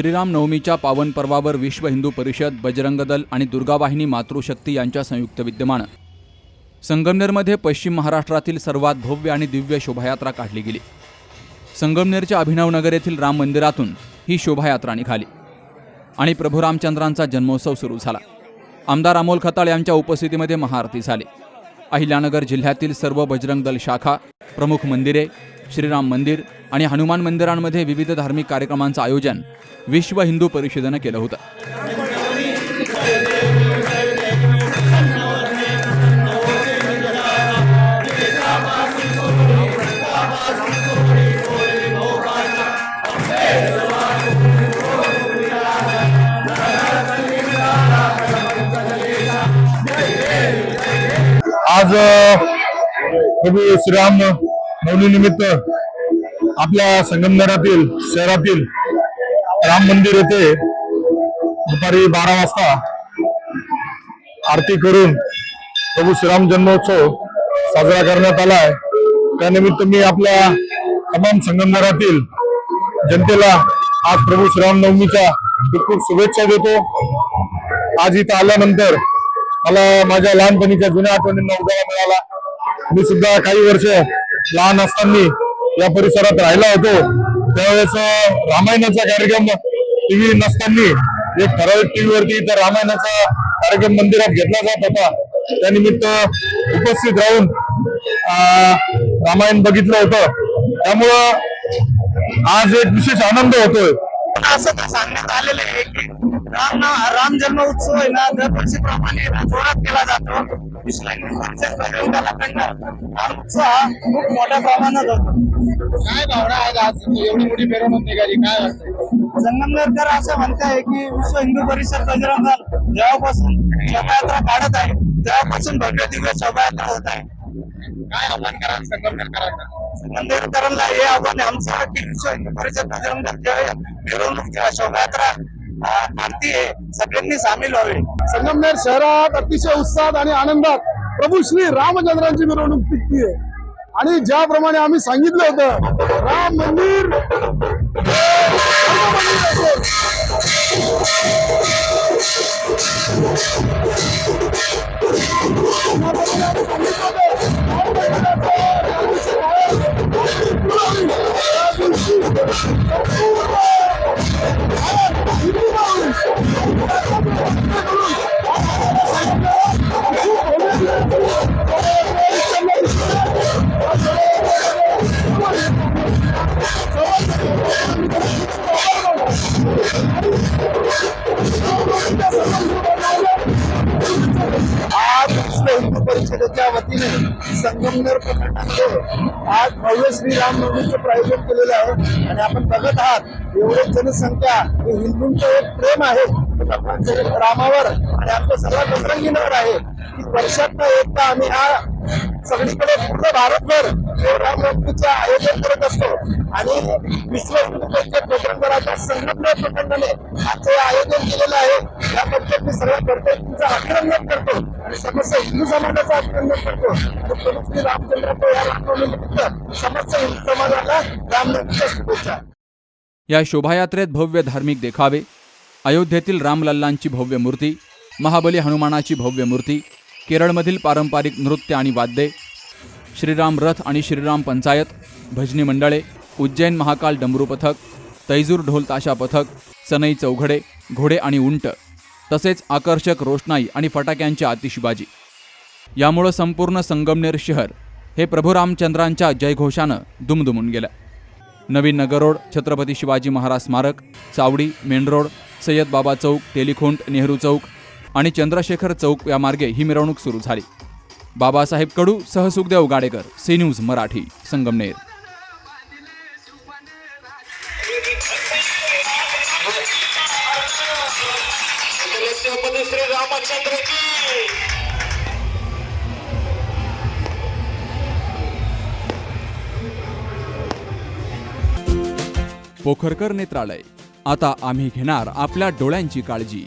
श्रीराम नवमीच्या पावन पर्वावर विश्व हिंदू परिषद बजरंग दल आणि दुर्गावाहिनी मातृशक्ती यांच्या संयुक्त विद्यमानं. संगमनेरमध्ये पश्चिम महाराष्ट्रातील सर्वात भव्य आणि दिव्य शोभायात्रा काढली गेली. संगमनेरच्या अभिनवनगर येथील राम मंदिरातून ही शोभायात्रा निघाली आणि प्रभू रामचंद्रांचा जन्मोत्सव सुरू झाला. आमदार अमोल खताळ यांच्या उपस्थितीमध्ये महाआरती झाली. अहिल्यानगर जिल्ह्यातील सर्व बजरंग दल शाखा प्रमुख मंदिरे श्रीराम मंदिर आणि हनुमान मंदिरांमध्ये विविध धार्मिक कार्यक्रमांचं आयोजन विश्व हिंदू परिषदेनं केलं होतं. आज प्रभू श्रीराम नवमी निमित्त आपल्या संगमनेरातील शहरातील राम मंदिर येथे दुपारी बारा वाजता आरती करून प्रभू श्रीराम जन्मोत्सव साजरा करण्यात आला आहे त्यानिमित्त मी आपल्या तमाम संगमनेरातील जनतेला आज प्रभू श्रीराम नवमीच्या खूप खूप शुभेच्छा देतो. आज इथं आल्यानंतर मला माझ्या लहानपणीच्या जुन्या आठवणींना उजाळा मिळाला. मी सुद्धा काही वर्ष लहान असताना या परिसरात राहिला होतो. त्यावेळेस रामायणाचा कार्यक्रम टीव्ही नसताना एक ठराविक टीव्ही वरती इथं रामायणाचा कार्यक्रम मंदिरात घेतला जात होता. त्यानिमित्त उपस्थित राहून रामायण बघितलं होतं. त्यामुळं आज एक विशेष आनंद होतोय. असं तर सांगण्यात आलेलं आहे की राम राम जन्म उत्सव आहे ना दरवर्षीप्रमाणे जोरात केला जातो. उत्सव हा खूप मोठ्या प्रमाणात होतो. काय भावना आज आज? एवढी मोठी मिरवणूक निघाली काय संगमनेरकर असं म्हणताय की विश्व हिंदू परिषद बजरंग दल जेव्हापासून शोभायात्रा काढत आहे तेव्हापासून भव्य दिव्य शोभायात्रा होत आहे. काय आव्हान करा संगमनेरकरांना संगमनेरकरांना हे आव्हान आहे आमचं की विश्व हिंदू परिषद बजरंग दल जेव्हा मिरवणूक जेव्हा शोभायात्रा भारतीय सगळ्यांनी सामील व्हावे संगमनेर शहरात अतिशय उत्साहात आणि आनंदात प्रभू श्री रामचंद्रांची मिरवणूक टिकतीये आणि ज्याप्रमाणे आम्ही सांगितलं होतं राम मंदिर राम मंदिर असेल. Oh, परिषदेच्या वतीने संगमनेर प्रखंडामध्ये आज भव्य श्रीराम नवमीचं प्रायोजन केलेलं आहे. आणि आपण बघत आहात एवढे जनसंख्या हे हिंदूंचं एक प्रेम आहे. रामावर आणि आमच्या सर्व बजरंगींवर आहे. की वर्षात एकदा आम्ही हा सगळीकडे पूर्ण भारतभर हे रामनवमीचं आयोजन करत असतो. आणि विश्व हिंदू परिषद बजरंगराच्या आजचं आयोजन केलेलं आहे याबद्दल मी सर्व कर्तव्यांचं अभिनंदन करतो आणि समस्त हिंदू समाजाचं अभिनंदन करतो. आणि प्रमुख श्री रामचंद्राच्या या रामनवमीनिमित्त समस्त हिंदू समाजाला रामनवमीच्या शुभेच्छा. या शोभायात्रेत भव्य धार्मिक देखावे अयोध्येतील रामलल्लांची भव्य मूर्ती महाबली हनुमानाची भव्य मूर्ती केरळमधील पारंपरिक नृत्य आणि वाद्ये श्रीराम रथ आणि श्रीराम पंचायत भजनी मंडळे उज्जैन महाकाल डमरू पथक तैजूर ढोल ताशा पथक सनई चौघडे घोडे आणि उंट तसेच आकर्षक रोषणाई आणि फटाक्यांची आतिषबाजी यामुळं संपूर्ण संगमनेर शहर हे प्रभू रामचंद्रांच्या जयघोषानं दुमदुमून गेलं. नवीन नगरोड छत्रपती शिवाजी महाराज स्मारक चावडी मेन रोड सय्यद बाबा चौक तेलिखोंट नेहरू चौक आणि चंद्रशेखर चौक या मार्गे ही मिरवणूक सुरू झाली. बाबासाहेब कडू सहसुखदेव गाडेकर सी न्यूज मराठी संगमनेर. पोखरकर नेत्रालय. आता आम्ही घेणार आपल्या डोळ्यांची काळजी.